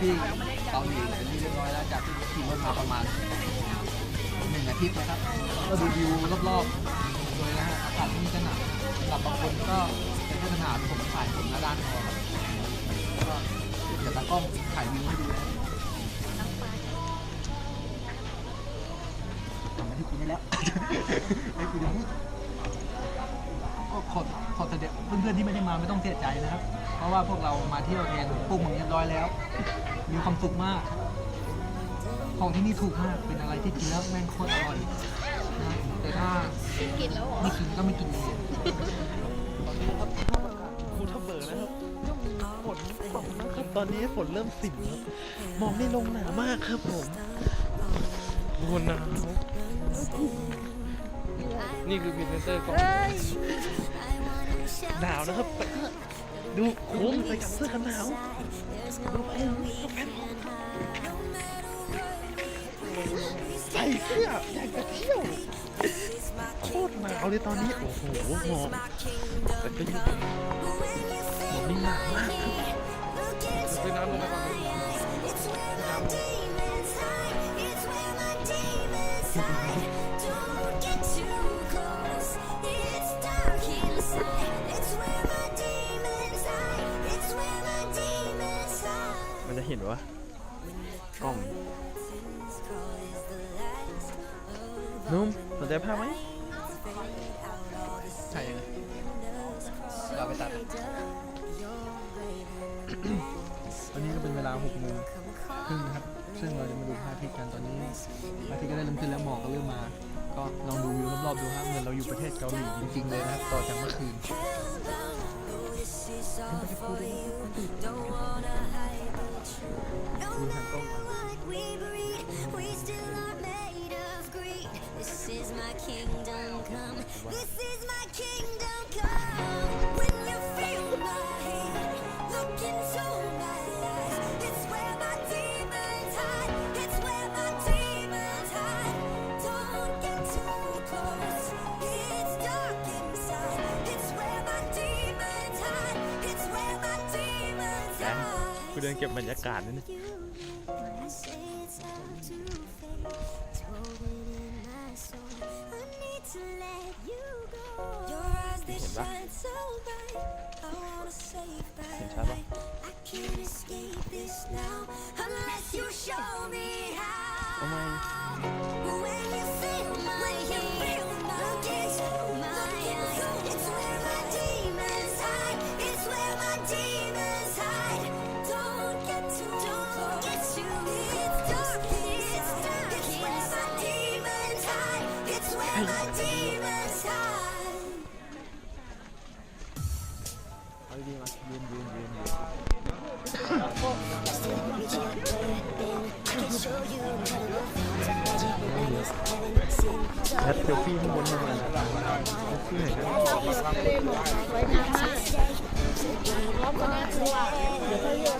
ที่เกาหลีเป็นที่เรียบร้อยแล้วจากที่ขี่รถมาประมาณหนึ่งอาทิตย์นะครับ ก็ดูวิวรอบๆเลยนะฮะอากาศไม่มีจะหนาวสำหรับบางคนก็เป็นปัญหาผมถ่ายผมหน้าด้านพอครับก็เดี๋ยวตากล้องถ่ายวิวให้ดูนะทำมาที่คุณได้แล้วให้คุณจะพูดก็ขอขอแสดงเพื่อนๆที่ไม่ได้มาไม่ต้องเสียใจนะครับ เพราะว่าพวกเรามาเที่ยวแทนพวกมึงเรียบร้อยแล้ว มีความสุขมาก ของที่นี่ถูกมากเป็นอะไรที่กินแล้วแม่งโคตรอร่อยนะแต่ถ้ากินแล้วเหรอไม่กินก็ไม่กินเลยภูทับเบิกนะครับฝนตกนะครับตอนนี้ฝนเริ่มสิมครับมองได้ลงหนามากครับผมโอ้หนาวนี่คือพรีเซนเตอร์ก่องหนาวนะครับ ดูคุ้มใส่กับเสื้อกันหนาว ใส่เสื้ออยากจะเที่ยวโคตรหนาวเลยตอนนี้ โอ้โหหมอกแต่ก็ยังหมอกนี่หนาวมากครับซื้อน้ำลงไปก่อน ห็นวะกล้องนุ่มสนใจภาพไหมใช่ยังไงเราไปตัดตอนนี้ก็เป็นเวลา6โมงครึ่งนะครับ ซึ่งเราจะมาดูพระอาทิตย์กันตอนนี้พระอาทิตย์ก็ได้เริ่มขึ้นแล้วหมอกก็เริ่มมา ก็ลองดูวิวรอบๆดูครับเหมือนเราอยู่ประเทศเกาหลีจริงๆเลยนะครับต่อจากเมื่อคืน This is my kingdom come. This is my kingdom ดินเก็บบรรยากาศนี่นะเห็นปะเห็นปะ แพทเซลฟี่ข้างบนมาเลยเซลฟี่ไหนกันไว้น้ำมากรอบก็น่ากลัวเดี๋ยวค่อยเลือก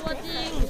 ตัวจริง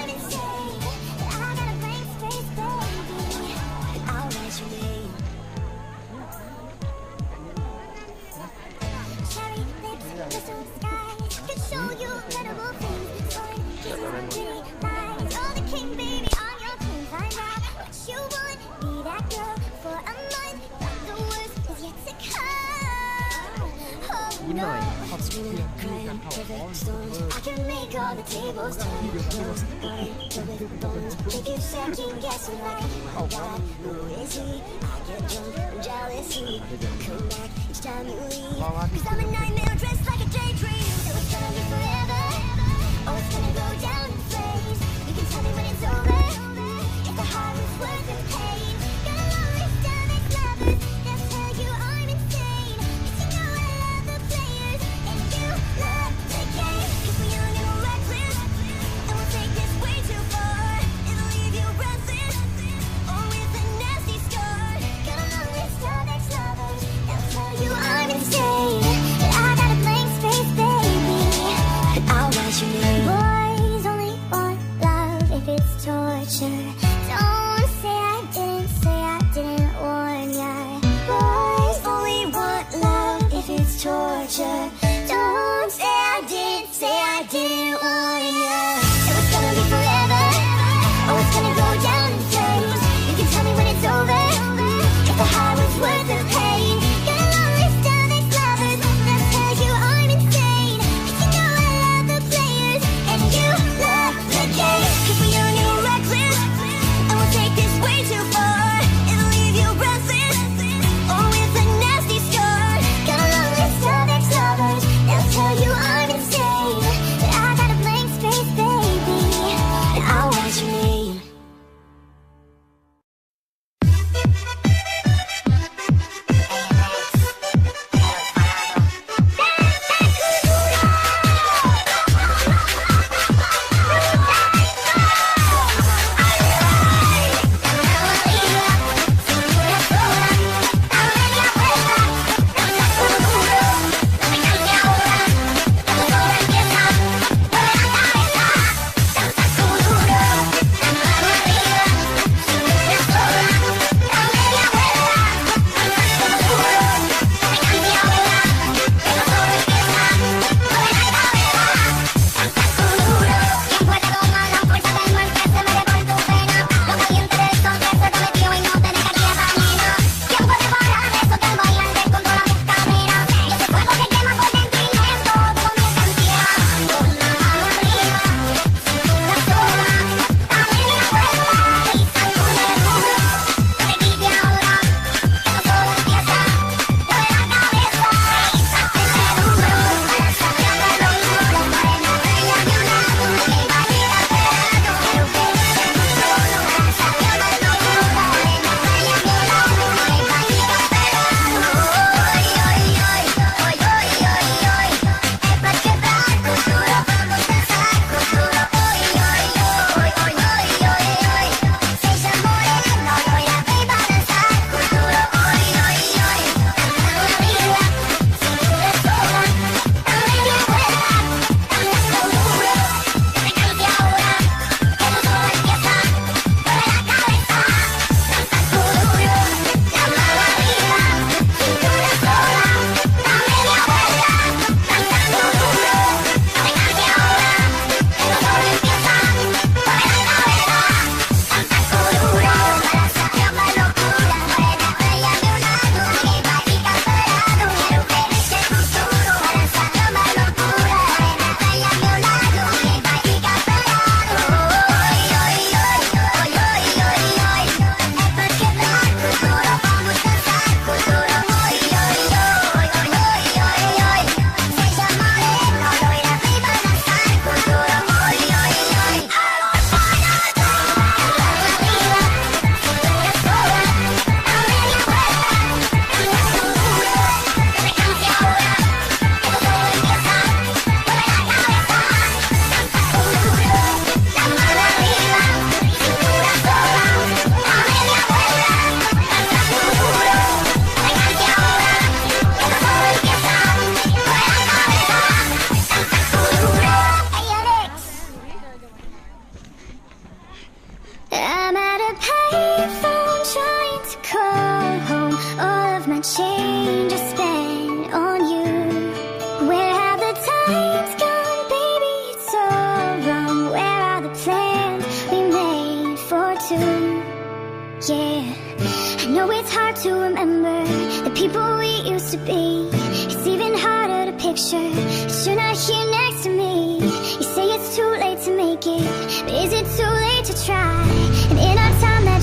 I can make all the tables turn. Make you second guessing like oh god, who is he? I get drunk. He come back each time you leave. Cause I'm a nightmare dressed like a daydream.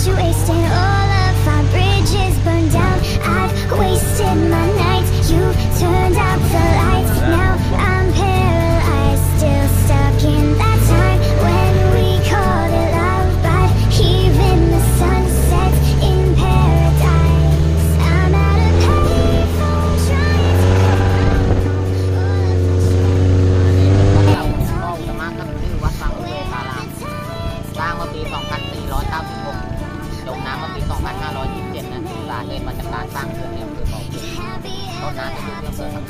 you wasting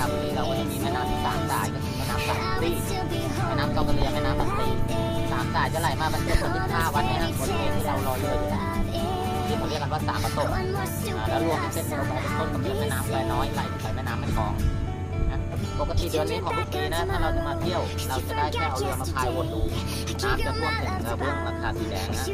ำเภอสังขบุรีเราก็จะมีแม่น้ำที่สามสายก็คือแม่น้ำสายรีแม่น้ำเจ้ากระเรียแม่น้ำบันตีสามสายจะไหลมาบรรจุคนที่ท่าวัดเนี่ยนะบริเวณที่เรารอยเรืออยู่นะที่เขาเรียกกันว่าสามประตูแล้วรวมเป็นเส้นเดียวกันเป็นต้นกำเนิดแม่น้ำแควน้อยไหลไปแม่น้ำแม่กลองปกติเดือนนี้ของทุกปีนะถ้าเราจะมาเที่ยว เราจะได้แค่เอาเรือมาพายวนดูน้ำจะท่วมถึงเรือเบื้องหลังคาสีแดงนะ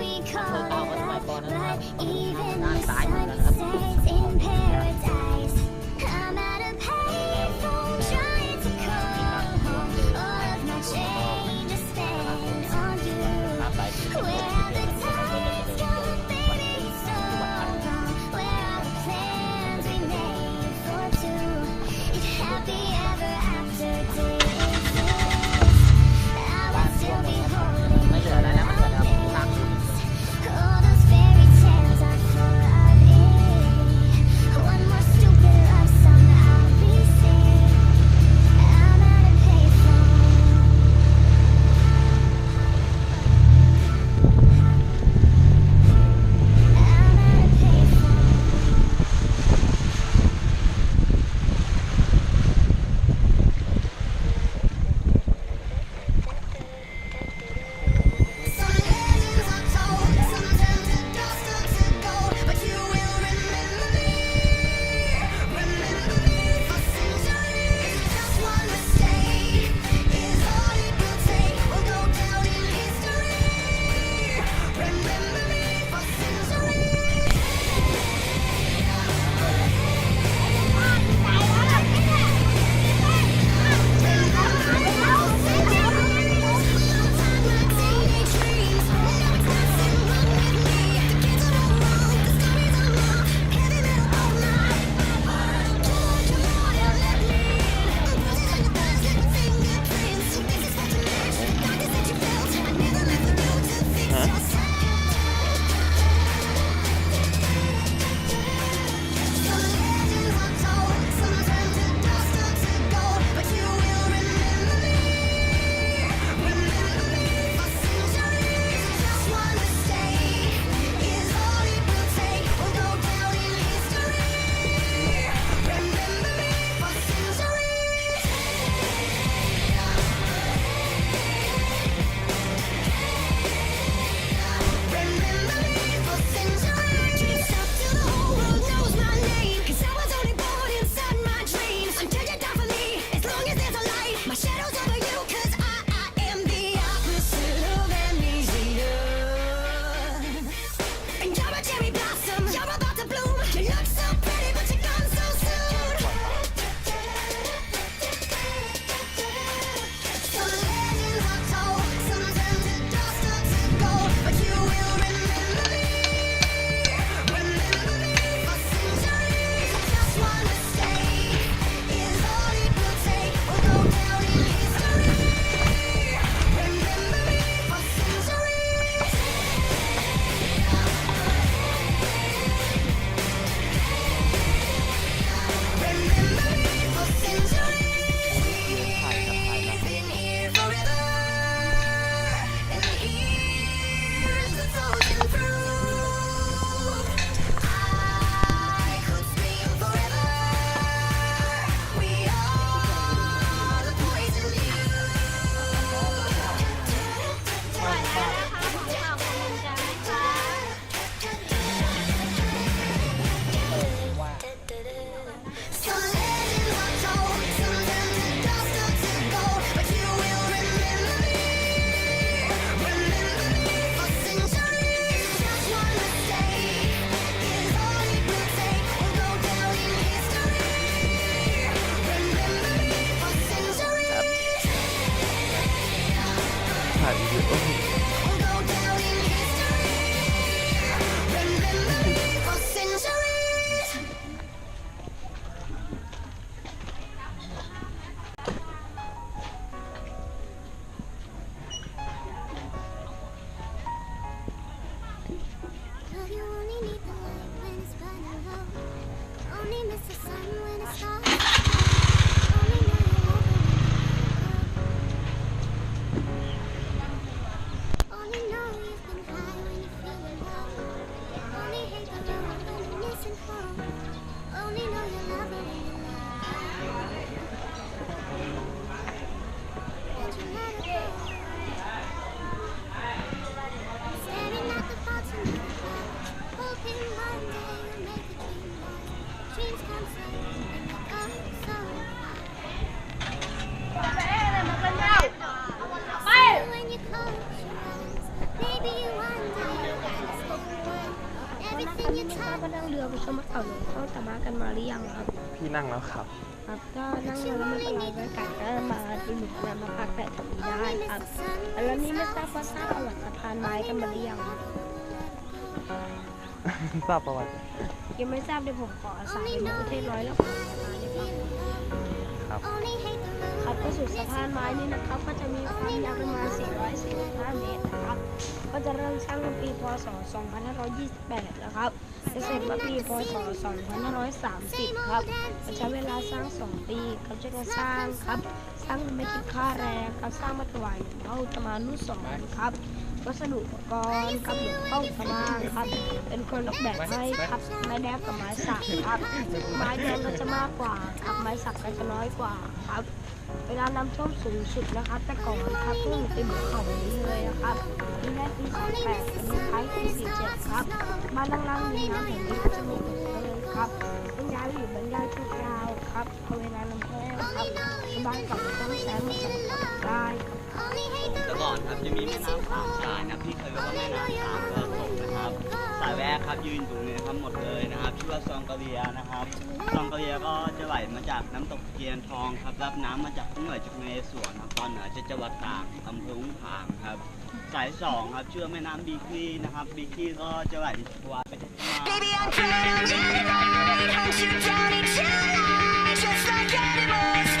แล้วครับ ครับก็นั่งรถแล้วไม่เป็นไรก็กัดก็มาดูหนุกมามาพักแต่ตรงนี้ได้ครับแล้วนี่ไม่ทราบว่าทราบประวัติสะพานไม้กันมาหรือยังทราบประวัติยังไม่ทราบเดี๋ยวผมขออาสาเป็นประเทศร้อยแล้วขอสะพานได้ฟังครับครับก็สุดสะพานไม้นี่นะครับ ก็จะมีความยาวประมาณ 445 เมตรนะครับ ก็จะเริ่มสร้างเมื่อปีพศ 2528 นะครับ จะเสร็จเมื่อปีพศ2530 ครับจะใช้เวลาสร้าง 2 ปีครับจะการสร้างครับ สร้างไม่คิดค่าแรงครับสร้างมาถวายหลวงพ่ออุตมานุสรณ์ครับ วัสดุอุปกรณ์กับหลวงพ่ออุตมาครับ เป็นคนออกแบบให้ครับ ไม้แดบกับไม้สักครับ ไม้แดงก็จะมากกว่าครับ ไม้สักก็จะน้อยกว่าครับเวลาน้ำท่วมสูงสุดนะครับ แต่ก่อนครับเพิ่งเป็นเหมือนเขานี้เลยนะครับนี่ได้ปี48เป็นท้ายปี47ครับ บ้านล่างๆนี้น้ำแห่งนี้ก็จะมีตึกเลยครับต้องย้ายอยู่บนญาติชั่วคราวครับพอเวลาน้ำแห้งครับชาวบ้านกลับมาต้องแซมมาใส่ได้ แต่ก่อนครับจะมีแม่น้ำสามสายนะครับที่เคยว่าแม่น้ำสามกระสงนะครับ สายแรกครับยืนตรงนี้ครับหมดเลยนะครับชื่อว่าซองกะเลียนะครับซองกะเลียก็จะไหลมาจากน้ำตกเกียนทองครับรับน้ำมาจากทุ่งเหนือจากเมสวนครับตอนเหนือจะจังหวัดตากอำเภออุ้งผางครับ สายสองครับชื่อแม่น้ำบีคีนะครับบีคีก็จะไหลจากวัดไปที่มา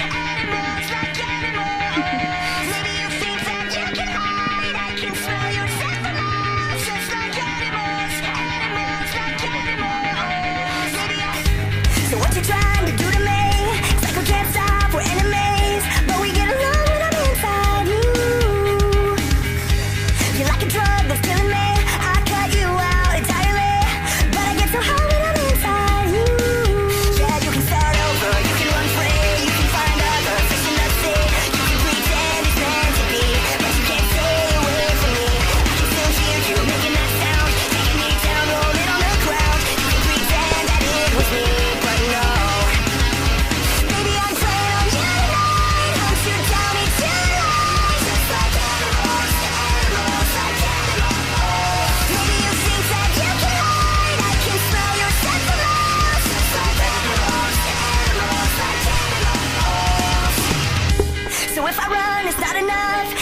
if I run, it's not enough.